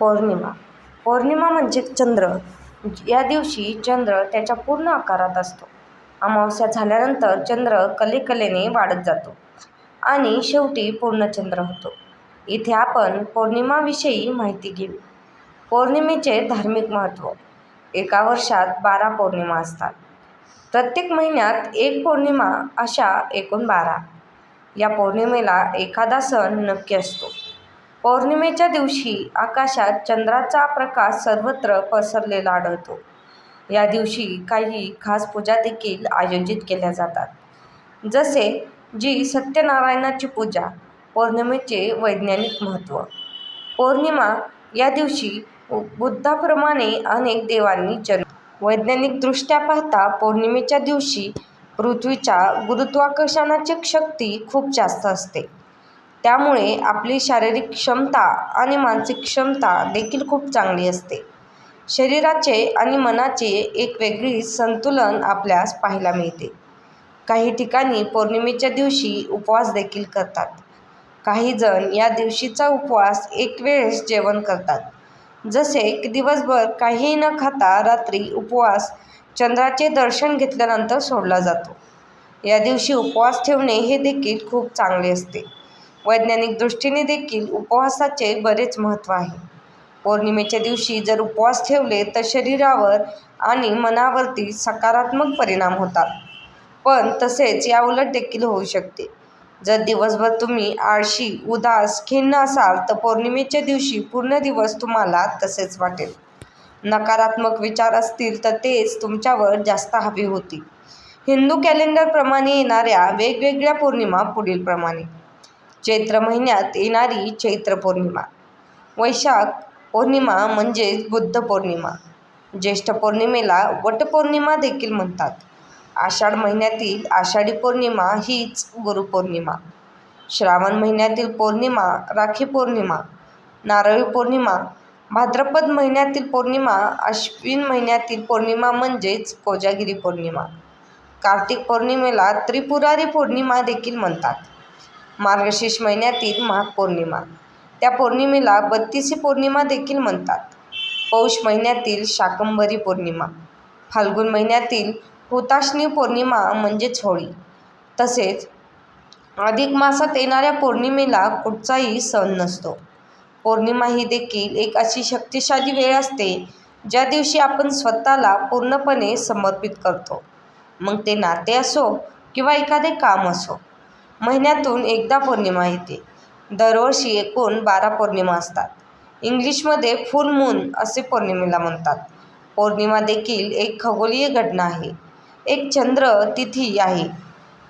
पौर्णिमा. पौर्णिमा म्हणजे चंद्र. या दिवशी चंद्र त्याच्या पूर्ण आकारात असतो. अमावस्या झाल्यानंतर चंद्र कलेकलेने वाढत जातो आणि शेवटी पूर्णचंद्र होतो. इथे आपण पौर्णिमाविषयी माहिती घेऊ. पौर्णिमेचे धार्मिक महत्त्व. एका वर्षात बारा पौर्णिमा असतात. प्रत्येक महिन्यात एक पौर्णिमा अशा एकूण बारा. या पौर्णिमेला एखादा सण नक्की असतो. पौर्णिमेच्या दिवशी आकाशात चंद्राचा प्रकाश सर्वत्र पसरलेला आढळतो. या दिवशी काही खास पूजा देखील आयोजित केल्या जातात. जसे जी सत्यनारायणाची पूजा पौर्णिमेचे वैज्ञानिक महत्त्व. पौर्णिमा या दिवशी बुद्धाप्रमाणे अनेक देवांनी जन्म वैज्ञानिकदृष्ट्या पाहता पौर्णिमेच्या दिवशी पृथ्वीच्या गुरुत्वाकर्षणाची शक्ती खूप जास्त असते. त्यामुळे आपली शारीरिक क्षमता आणि मानसिक क्षमता देखील खूप चांगली असते. शरीराचे आणि मनाचे एक वेगळी संतुलन आपल्यास पाहायला मिळते. काही ठिकाणी पौर्णिमेच्या दिवशी उपवास देखील करतात. काही जण या दिवशीचा उपवास एक वेळेस जेवण करतात. जसे की दिवसभर काहीही न खाता रात्री उपवास चंद्राचे दर्शन घेतल्यानंतर सोडला जातो. या दिवशी उपवास ठेवणे हे देखील खूप चांगले असते. वैज्ञानिक दृष्टीने देखील उपवासाचे बरेच महत्त्व आहे. पौर्णिमेच्या दिवशी जर उपवास ठेवले तर शरीरावर आणि मनावरती सकारात्मक परिणाम होतात. पण तसेच याउलट देखील होऊ शकते. जर दिवसभर तुम्ही आळशी उदास खिन्न असाल तर पौर्णिमेच्या दिवशी पूर्ण दिवस तुम्हाला तसेच वाटेल. नकारात्मक विचार असतील तर तेच तुमच्यावर जास्त हवी होती हिंदू कॅलेंडरप्रमाणे येणाऱ्या वेगवेगळ्या पौर्णिमा पुढीलप्रमाणे. चैत्र महिन्यात येणारी चैत्र पौर्णिमा. वैशाख पौर्णिमा म्हणजेच बुद्ध पौर्णिमा. ज्येष्ठ पौर्णिमेला वटपौर्णिमा देखील म्हणतात. आषाढ महिन्यातील आषाढी पौर्णिमा हीच गुरुपौर्णिमा श्रावण महिन्यातील पौर्णिमा राखी पौर्णिमा नारळी पौर्णिमा भाद्रपद महिन्यातील पौर्णिमा अश्विन महिन्यातील पौर्णिमा म्हणजेच कोजागिरी पौर्णिमा. कार्तिक पौर्णिमेला त्रिपुरारी पौर्णिमा देखील म्हणतात. मार्गशीर्ष महिन्यातील महापौर्णिमा. त्या पौर्णिमेला बत्तीसी पौर्णिमा देखील म्हणतात. पौष महिन्यातील शाकंभरी पौर्णिमा. फाल्गुन महिन्यातील हुताशनी पौर्णिमा म्हणजेच होळी. तसेच अधिक मासात येणाऱ्या पौर्णिमेला कुठचाही सण नसतो. पौर्णिमा ही देखील एक अशी शक्तिशाली वेळ असते ज्या दिवशी आपण स्वतःला पूर्णपणे समर्पित करतो. मग ते नाते असो किंवा एखादे काम असो महिन्यातून एकदा पौर्णिमा येते. दरवर्षी एकूण बारा पौर्णिमा असतात. इंग्लिशमध्ये फुल मून असे पौर्णिमेला म्हणतात. पौर्णिमा देखील एक खगोलीय घटना आहे. एक चंद्र तिथी आहे.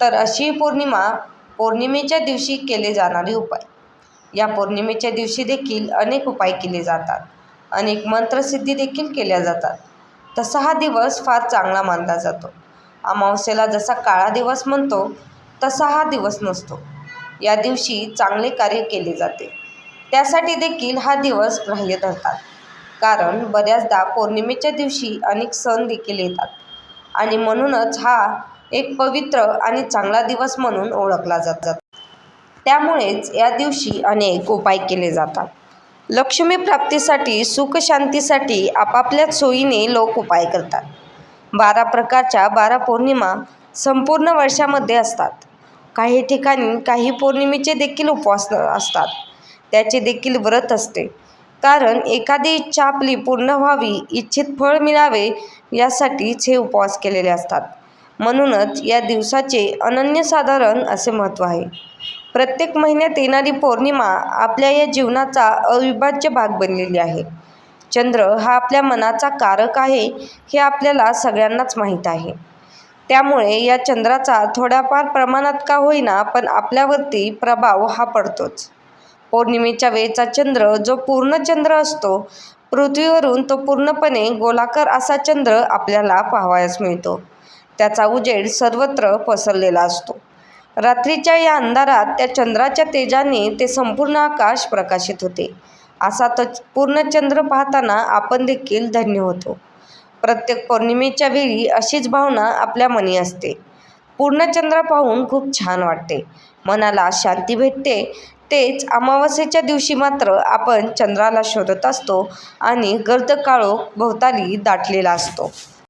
तर अशी पौर्णिमा पौर्णिमेच्या दिवशी केले जाणारे उपाय. या पौर्णिमेच्या दिवशी देखील अनेक उपाय केले जातात. अनेक मंत्रसिद्धी देखील केल्या जातात. तसा हा दिवस फार चांगला मानला जातो. अमावस्येला जसा काळा दिवस म्हणतो तसा हा दिवस नसतो. या दिवशी चांगले कार्य केले जाते. त्यासाठी देखील हा दिवस ग्राह्य धरतात. कारण बऱ्याचदा पौर्णिमेच्या दिवशी अनेक सण देखील येतात. आणि म्हणूनच हा एक पवित्र आणि चांगला दिवस म्हणून ओळखला जातात त्यामुळेच या दिवशी अनेक उपाय केले जातात. लक्ष्मी प्राप्तीसाठी सुखशांतीसाठी आपापल्या सोयीने लोक उपाय करतात. बारा प्रकारच्या बारा पौर्णिमा संपूर्ण वर्षामध्ये असतात. काही ठिकाणी काही पौर्णिमेचे देखील उपवास असतात. त्याचे देखील व्रत असते. कारण एखादी इच्छा आपली पूर्ण व्हावी इच्छित फळ मिळावे यासाठीच हे उपवास केलेले असतात. म्हणूनच या दिवसाचे अनन्यसाधारण असे महत्त्व आहे. प्रत्येक महिन्यात येणारी पौर्णिमा आपल्या या जीवनाचा अविभाज्य भाग बनलेली आहे. चंद्र हा आपल्या मनाचा कारक आहे हे आपल्याला सगळ्यांनाच माहीत आहे. त्यामुळे या चंद्राचा थोड्याफार प्रमाणात का होईना पण आपल्यावरती प्रभाव हा पडतोच. पौर्णिमेच्या वेळेचा चंद्र जो पूर्णचंद्र असतो पृथ्वीवरून तो पूर्णपणे गोलाकार असा चंद्र आपल्याला पाहावयास मिळतो. त्याचा उजेड सर्वत्र पसरलेला असतो. रात्रीच्या या अंधारात त्या चंद्राच्या तेजाने ते संपूर्ण आकाश प्रकाशित होते. असा तो पूर्णचंद्र पाहताना आपण देखील धन्य होतो. प्रत्येक पौर्णिमेच्या वेळी अशीच भावना आपल्या मनी असते. पूर्णचंद्र पाहून खूप छान वाटते. मनाला शांती भेटते. तेच अमावस्येच्या दिवशी मात्र आपण चंद्राला शोधत असतो आणि गर्द काळोख भोवताली दाटलेला असतो.